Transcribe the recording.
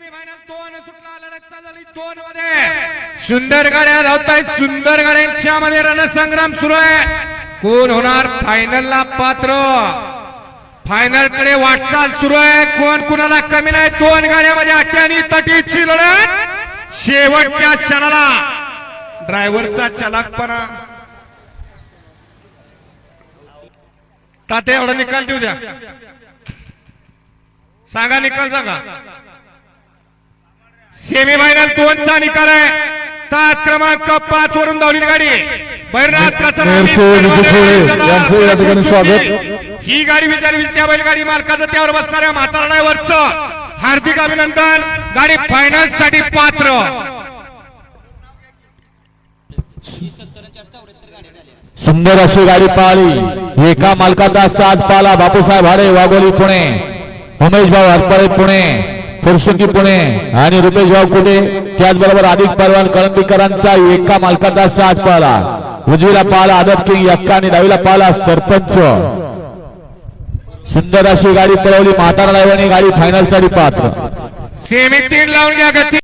Semifinal दोन सुटला लढत दोन मध्ये सुंदर गाड्या धावतायत सुंदर गाड्यांच्या मध्ये रणसंग्राम सुरू आहे. कोण होणार? फायनलला पात्र. फायनलकडे वाटचाल सुरू आहे. कोण कुणाला कमी नाही? दोन गाड्यामध्ये अट्यानी तटीची लढत. शेवटच्या क्षणाला. ड्रायव्हरचा चलाकपणा ताते एवढा निकाल देऊ द्या. सांगा निकाल सांगा. सेमीफायनल दोनचा निकाल आहे. तास क्रमांक पाच वरून धावली गाडी. बैरनाथ स्वागत. ही गाडी विचार त्या बैलगाडी मालकाचं त्यावर बसणाऱ्या म्हातारा ड्रायव्हरचं हार्दिक अभिनंदन. गाडी फायनलसाठी पात्र. सुंदर अशी गाडी पाळली. एका मालकाचा साज पाला. बापूसाहेब हाडे वाघोली पुणे. उमेश भाऊ हरपळे पुणे. फुरसुकी पुणे आणि रुपेश भाऊ कुठे? त्याचबरोबर अधिक परवान करंदीकरांचा एका मालकाचा साज पाहला. उजवीला पाला आदत किंग यक्का आणि डावीला पाला सरपंच. सुंदर अशी गाडी पळवली. म्हातारा ड्रायव्हरने गाडी फायनलसाठी पात्र. सेमी तीन लावून घ्या गती.